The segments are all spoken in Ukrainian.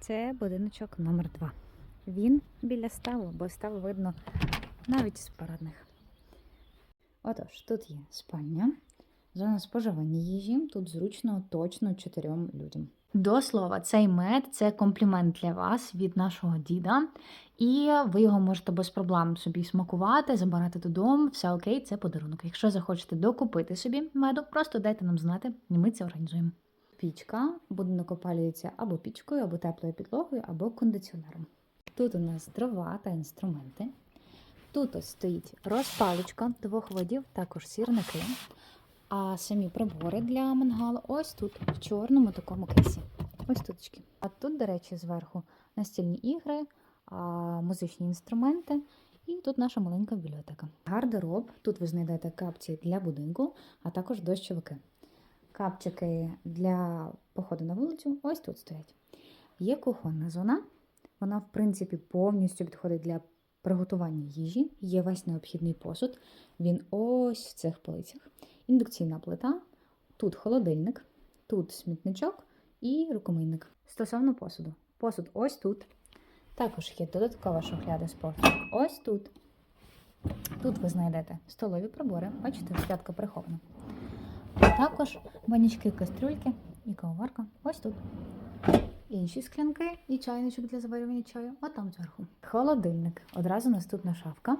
Це будиночок номер 2 Він біля ставу, бо ставу видно навіть з парадних. Отож, тут є спальня, зона споживання їжі. Тут зручно точно чотирьом людям. До слова, цей мед це комплімент для вас від нашого діда, і ви його можете без проблем собі смакувати, забирати додому. Все окей, це подарунок. Якщо захочете докупити собі меду, просто дайте нам знати, і ми це організуємо. Пічка будинок опалюється або пічкою, або теплою підлогою, або кондиціонером. Тут у нас дрова та інструменти. Тут ось стоїть розпалочка двох видів, також сірники. А самі прибори для мангалу ось тут, в чорному такому кейсі. Ось туточки. А тут, до речі, зверху настільні ігри, музичні інструменти. І тут наша маленька бібліотека. Гардероб. Тут ви знайдете капці для будинку, а також дощовики. Капчики для походу на вулицю ось тут стоять. Є кухонна зона. Вона, в принципі, повністю підходить для приготування їжі. Є весь необхідний посуд. Він ось в цих полицях. Індукційна плита, тут холодильник, тут смітничок і рукомийник. Стосовно посуду. Посуд ось тут. Також є додаткова шухляда з посуду. Ось тут. Тут ви знайдете столові прибори. Бачите, шклядка прихована. Також банячки, кастрюльки і кавоварка. Ось тут. Інші склянки і чайничок для заварювання чаю. А там зверху. Холодильник. Одразу наступна шафка.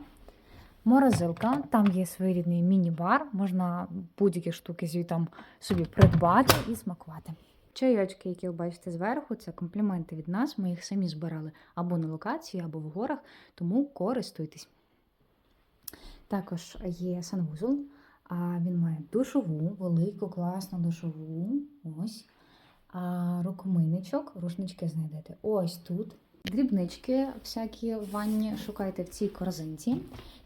Морозилка, там є своєрідний міні-бар, можна будь-які штуки звітом собі придбати і смакувати. Чайочки, які ви бачите зверху, це компліменти від нас. Ми їх самі збирали або на локації, або в горах, тому користуйтесь. Також є санвузол, він має душову, велику, класну душову. Ось. А рукомийничок, рушнички знайдете ось тут. Дрібнички всякі в ванні шукайте в цій корзинці.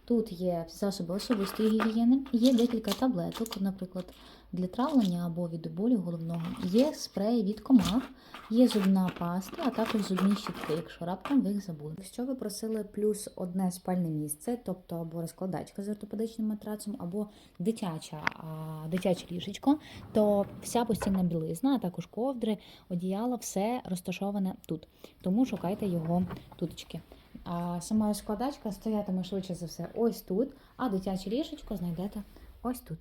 Тут є засоби особистої гігієни, є декілька таблеток, наприклад, для травлення або від болю головного. Є спрей від комах, є зубна паста, а також зубні щітки, якщо раптом ви їх забули. Якщо ви просили плюс одне спальне місце, тобто або розкладачка з ортопедичним матрацом, або дитяча, а, дитяче ліжечко, то вся постільна білизна, а також ковдри, одіяла, все розташоване тут. Тому шукайте його туточки. А сама складачка стоятиме швидше за все ось тут, а дитяче ліжечко знайдете ось тут.